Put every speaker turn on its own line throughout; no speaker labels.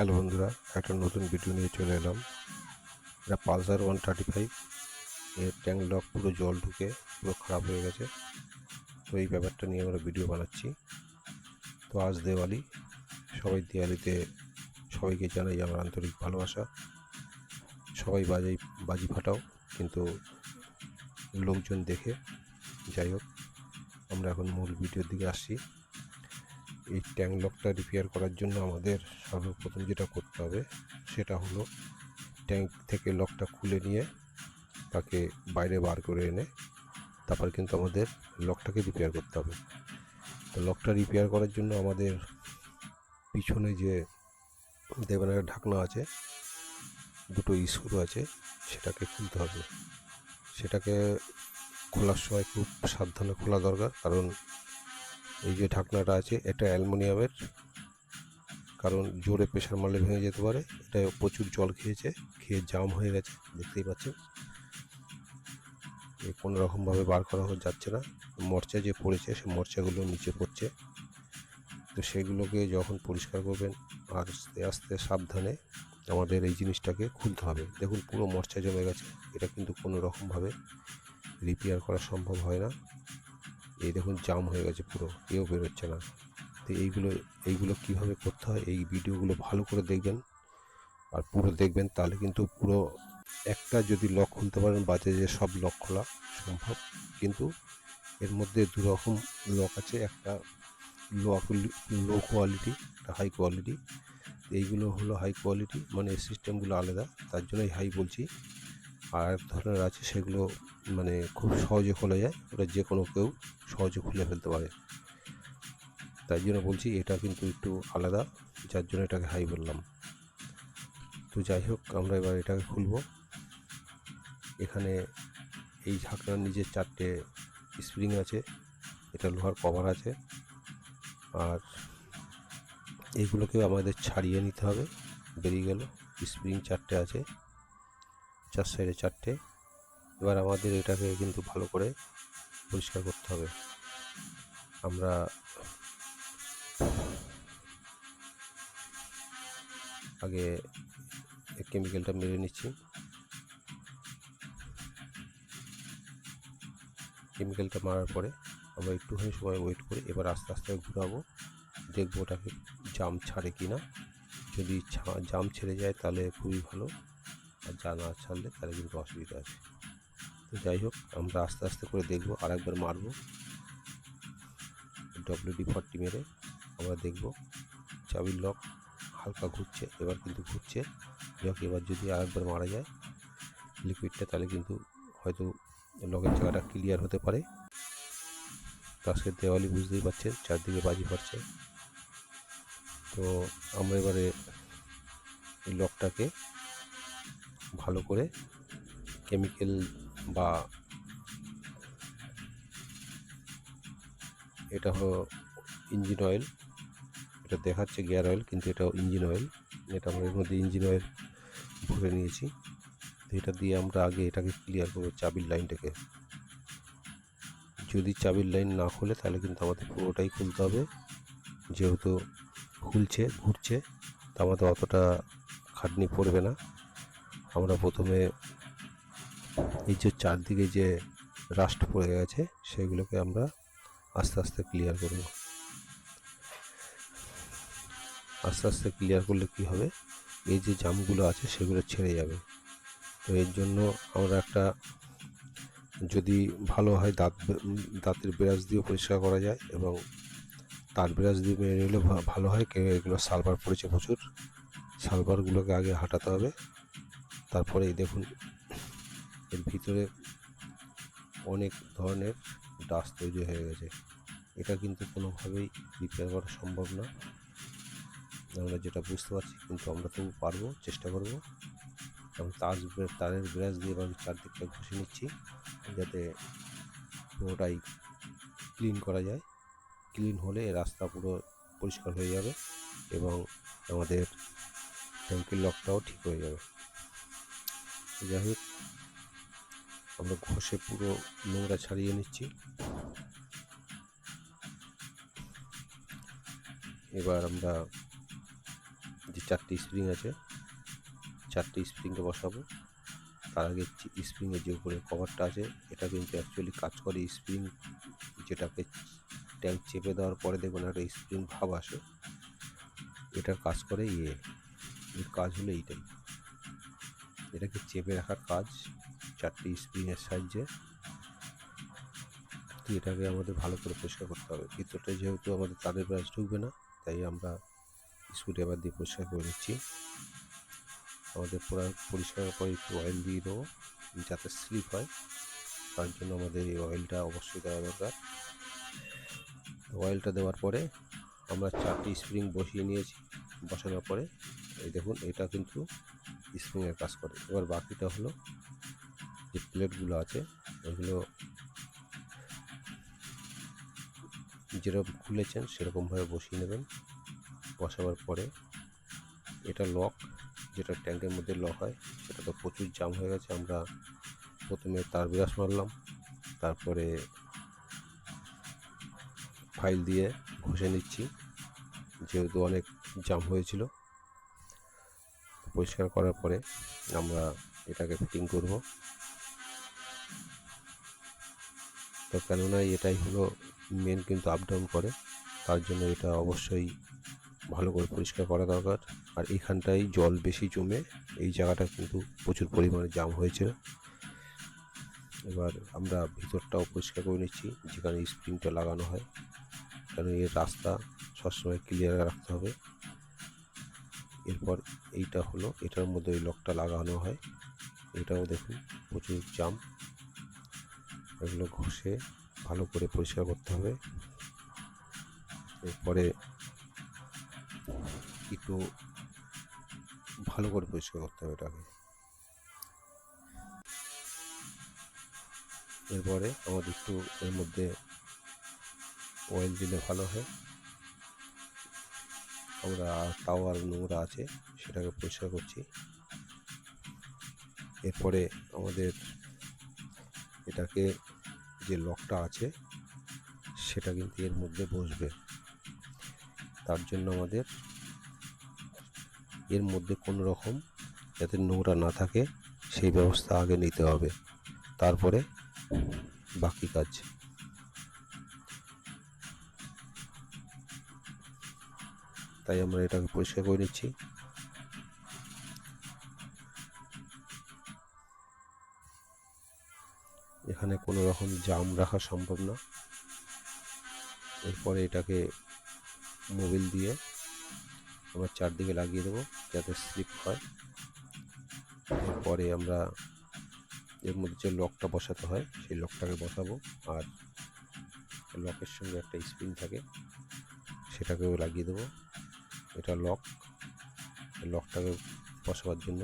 Hello বন্ধুরা, একটা নতুন ভিডিও নিয়ে চলে এলাম। এটা পালসার ওয়ান থার্টি ফাইভ, এর ট্যাঙ্ক লক পুরো জল ঢুকে পুরো খারাপ হয়ে গেছে। তো এই ব্যাপারটা নিয়ে আমরা ভিডিও বানাচ্ছি। তো আজ দেওয়ালি, সবাই দেওয়ালিতে সবাইকে জানাই আমার আন্তরিক ভালোবাসা। সবাই বাজাই, বাজি ফাটাও, কিন্তু লোকজন দেখে, যাই হোক, আমরা এখন মূল ভিডিওর দিকে আসছি। এই ট্যাঙ্ক লকটা রিপেয়ার করার জন্য আমাদের সর্বপ্রথম যেটা করতে হবে, সেটা হলো ট্যাঙ্ক থেকে লকটা খুলে নিয়ে তাকে বাইরে বার করে এনে তারপর কিন্তু আমাদের লকটাকে রিপেয়ার করতে হবে। তো লকটা রিপেয়ার করার জন্য আমাদের পিছনে যে দেবানের ঢাকনা আছে, দুটো স্ক্রু আছে, সেটাকে খুলতে হবে। সেটাকে খোলার সময় খুব সাবধানে খোলা দরকার, কারণ এই যে ঢাকনাটা আছে, এটা অ্যালুমিনিয়ামের, কারণ জোরে প্রেশার মারলে ভেঙে যেতে পারে। এটা প্রচুর জল খেয়েছে, খেয়ে জাম হয়ে গেছে, দেখতেই পাচ্ছেন। কোনো রকমভাবে বার করা যাচ্ছে না। মরচা যে পড়েছে, সে মরচাগুলো নিচে পড়ছে। তো সেগুলোকে যখন পরিষ্কার করবেন, আস্তে আস্তে সাবধানে আমাদের এই জিনিসটাকে খুলতে হবে। দেখুন, পুরো মরচা জমে গেছে। এটা কিন্তু কোনো রকমভাবে রিপেয়ার করা সম্ভব হয় না। এই দেখুন, জাম হয়ে গেছে পুরো, কেউ বেরোচ্ছে না। তো এইগুলো এইগুলো কীভাবে করতে হয়, এই ভিডিওগুলো ভালো করে দেখবেন। আর পুরো দেখবেন, তাহলে কিন্তু পুরো একটা যদি লক খুলতে পারেন বাজাজে সব লক খোলা সম্ভব। কিন্তু এর মধ্যে দু রকম লক আছে, একটা লো লো কোয়ালিটি একটা হাই কোয়ালিটি এইগুলো হলো হাই কোয়ালিটি মানে সিস্টেমগুলো আলাদা, তার জন্যই হাই বলছি। আর ধরনের আছে সেগুলো মানে খুব সহজে খোলা যায়। ওটা যে কোনো কেউ সহজে খুলে ফেলতে পারে। তাই জন্য বলছি এটা কিন্তু একটু আলাদা, যার জন্য এটাকে হাই বললাম। তো যাই হোক, আমরা এবার এটাকে খুলব। এখানে এই ঢাকনার নিচে চারটে স্প্রিং আছে, এটা লোহার কভার আছে। আর এইগুলোকে আমাদের ছাড়িয়ে নিতে হবে। বেরিয়ে গেল, স্প্রিং চারটে আছে। চার সাইডে চারটে। এবার আমাদের এটাকে কিন্তু ভালো করে পরিষ্কার করতে হবে। আমরা আগে কেমিক্যালটা মেরে নিচ্ছি। কেমিক্যালটা মারার পরে আমরা একটুখানি সময় ওয়েট করে। এবার আস্তে আস্তে ঘুরাবো। দেখব ওটাকে জাম ছাড়ে কি না যদি জাম ছেড়ে যায় তাহলে খুবই ভালো। আর যা না ছাড়লে তাহলে কিন্তু অসুবিধা আছে। তো যাই হোক, আমরা আস্তে আস্তে করে দেখব আর একবার মারবো ডব্লিউডি ফর্টি মেরে আমরা দেখব, চাবির লক হালকা ঘুরছে, এবার কিন্তু ঘুরছে। যাক এবার যদি আরেকবার মারা যায় লিকুইডটা তাহলে কিন্তু হয়তো লকের জায়গাটা ক্লিয়ার হতে পারে। তো আজকে দেওয়ালি বুঝতেই পারছেন, চারদিকে বাজি পড়ছে তো আমরা এবারে এই লকটাকে ভালো করে কেমিক্যাল বা এটা হলো ইঞ্জিন অয়েল এটা দেখাচ্ছে গিয়ার অয়েল কিন্তু এটা ইঞ্জিন অয়েল এটা আমরা এর মধ্যে ইঞ্জিন অয়েল ভরে নিয়েছি। তো এটা দিয়ে আমরা আগে এটাকে ক্লিয়ার করব চাবির লাইনটাকে যদি চাবির লাইন না খুলে তাহলে কিন্তু আমাদের পুরোটাই খুলতে হবে। যেহেতু খুলছে, ঘুরছে, তা আমাদের অতটা খাটনি পড়বে না। আমরা প্রথমে এই যে চারদিকে যে রাস্ট পড়ে গেছে, সেগুলোকে আমরা আস্তে আস্তে ক্লিয়ার করব আস্তে আস্তে ক্লিয়ার করলে কি হবে? এই যে জামগুলো আছে, সেগুলো ছেড়ে যাবে। তো এর জন্য আমরা একটা যদি ভালো হয় দাঁত দাঁতের ব্রাশ দিয়ে পরিষ্কার করা যায় এবং তার ব্রাশ দিয়ে মেরে নিলে ভালো হয়। কেউ এগুলো সালভার পড়েছে প্রচুর। সালভারগুলোকে আগে হাঁটাতে হবে। তারপরে দেখুন, এর ভিতরে অনেক ধরনের ডাস্ট তৈরি হয়ে গেছে। এটা কিন্তু কোনোভাবেই রিপেয়ার করা সম্ভব না। আমরা যেটা বুঝতে পারছি, কিন্তু আমরা তবু পারব, চেষ্টা করব। এবং তার তারের ব্রাশ দিয়ে এবার চারদিকটা ঘষে নিচ্ছি, যাতে পুরোটাই ক্লিন করা যায়। ক্লিন হলে রাস্তা পুরো পরিষ্কার হয়ে যাবে এবং আমাদের ট্যাঙ্কির লকটাও ঠিক হয়ে যাবে। যাই হোক আমরা ঘষে পুরো নোংরা ছাড়িয়ে নিচ্ছি। এবার আমরা যে চারটি স্প্রিং আছে, চারটি স্প্রিংকে বসাবো। তার আগে স্প্রিংয়ের যে উপরে কভারটা আছে, এটা কিন্তু অ্যাকচুয়ালি কাজ করে স্প্রিং, যেটাকে ট্যাঙ্ক চেপে দেওয়ার পরে দেখবেন একটা স্প্রিং ভাব আসে। এটার কাজ করে ইয়ে কাজ হলো এইটাই। এটাকে চেপে রাখার কাজ, চারটি স্প্রিংয়ের সাহায্যে। তো এটাকে আমাদের ভালো করে পরিষ্কার করতে হবে। ভিতরটা যেহেতু আমাদের তাদের ব্রাশ ঢুকবে না, তাই আমরা স্ক্রুড্রাইভার দিয়ে পরিষ্কার করে নিচ্ছি। আমাদের পুরো, পরিষ্কার করে একটু অয়েল দিয়ে দেবো, যাতে স্লিপ হয়। তার জন্য আমাদের এই অয়েলটা অবশ্যই দেওয়া দরকার। অয়েলটা দেওয়ার পরে আমরা চারটি স্প্রিং বসিয়ে নিয়েছি, বসানোর পরে। এই দেখুন এটা কিন্তু স্প্রিংয়ের কাজ করে। এবার বাকিটা হলো যে প্লেটগুলো আছে, এগুলো যেরকম খুলেছেন, সেরকমভাবে বসিয়ে নেবেন। বসাবার পরে এটা লক যেটা ট্যাঙ্কের মধ্যে লক হয়, সেটা তো প্রচুর জাম হয়ে গেছে। আমরা প্রথমে তার বিরাস মারলাম, তারপরে ফাইল দিয়ে ঘষে নিচ্ছি, যেহেতু অনেক জাম হয়েছিল। পরিষ্কার করার পরে আমরা এটাকে ফিটিং করব। তো কেননা এটাই হলো মেন কিন্তু আপ ডাউন করে, তার জন্য এটা অবশ্যই ভালো করে পরিষ্কার করা দরকার। আর এখানটায় জল বেশি জমে এই জায়গাটা কিন্তু প্রচুর পরিমাণে জাম হয়েছিল এবার আমরা ভিতরটাও পরিষ্কার করে নিচ্ছি, যেখানে স্প্রিংটা লাগানো হয়। কারণ এর রাস্তা সবসময় ক্লিয়ার রাখতে হবে। এরপর এইটা হলো, এটার মধ্যে ওই লকটা লাগানো হয়। এটাও দেখুন, প্রচুর জাম। এগুলো ঘষে ভালো করে পরিষ্কার করতে হবে। এরপরে একটু ভালো করে পরিষ্কার করতে হবে এটাকে। এরপরে আমাদের একটু এর মধ্যে অয়েল দিলে ভালো হয়। আমরা টাওয়ার নোংরা আছে, সেটাকে পরিষ্কার করছি। এরপরে আমাদের এটাকে যে লকটা আছে, সেটা কিন্তু এর মধ্যে বসবে। তার জন্য আমাদের এর মধ্যে কোনো রকম যাতে নোংরা না থাকে, সেই ব্যবস্থা আগে নিতে হবে। তারপরে বাকি কাজ। তাই আমরা এটাকে পরিষ্কার করে নিচ্ছি। এখানে কোনো রকম জাম রাখা সম্ভব না। এরপরে এটাকে মোবিল দিয়ে আমরা চারদিকে লাগিয়ে দেবো যাতে স্লিপ হয়। এরপরে আমরা এর মধ্যে যে লকটা বসাতে হয়, সেই লকটাকে বসাবো। আর লকের সঙ্গে একটা স্প্রিং থাকে, সেটাকেও লাগিয়ে দেবো। এটা লক লকটাকে বসাবার জন্য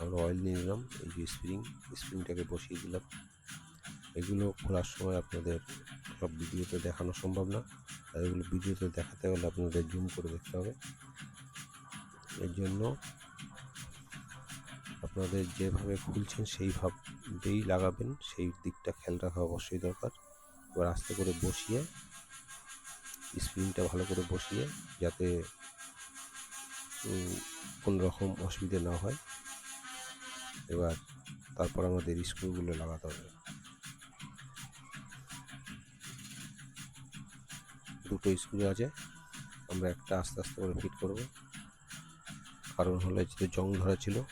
আমরা অয়েল নিয়ে নিলাম, এই যে স্প্রিং স্প্রিংটাকে বসিয়ে দিলাম। এগুলো খোলার সময় আপনাদের সব ভিডিওতে দেখানো সম্ভব না। আর এগুলো ভিডিওতে দেখাতে হলে আপনাদের জুম করে দেখতে হবে। এর জন্য আপনাদের যেভাবে খুলছেন সেইভাবেই লাগাবেন, সেই দিকটা খেয়াল রাখা অবশ্যই দরকার। এবার আস্তে করে বসিয়ে স্প্রিংটা ভালো করে বসিয়ে যাতে কোনো রকম অসুবিধে না হয়। এবার তারপর আমাদের স্ক্রুগুলো লাগাতে হবে। দুটো স্ক্রু আছে, আমরা একটা আস্তে আস্তে করে ফিট করব। কারণ হলো যে জং ধরা ছিল,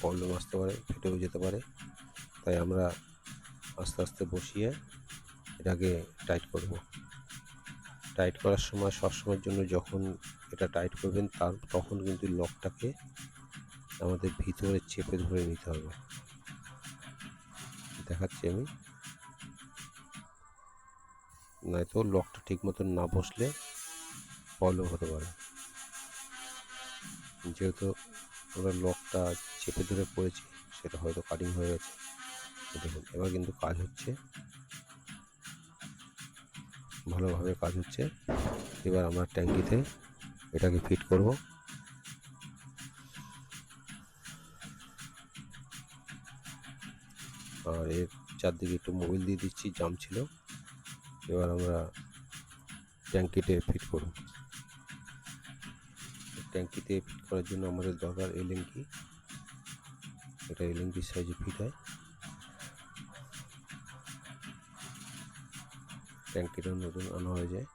প্রবলেম আসতে পারে, ফেটেও যেতে পারে। তাই আমরা আস্তে আস্তে বসিয়ে এটাকে টাইট করব। টাইট করার সময় সবসময়ের জন্য যখন এটা টাইট করবেন, তার তখন কিন্তু লকটাকে আমাদের ভিতরে চেপে ধরে নিতে হবে। দেখাচ্ছি আমি। নয়তো লকটা ঠিক মতন না বসলে প্রবলেম হতে পারে। যেহেতু আমরা লকটা চেপে ধরে পড়েছি, সেটা হয়তো কাটিং হয়ে গেছে। দেখুন, এবার কিন্তু কাজ হচ্ছে ভালোভাবে কাজ হচ্ছে। এবার আমরা ট্যাঙ্কিতে এটাকে ফিট করব। আর এর চারদিকে একটু মোবিল দিয়ে দিচ্ছি, জাম ছিল। এবার আমরা ট্যাঙ্কিতে ফিট করব। ট্যাঙ্কিতে ফিট করার জন্য আমাদের দরকার এলএনকি এটা এলএনকির সাইজে ফিট হয়। ট্যাঙ্কিটা নতুন আনা হয়ে যায়।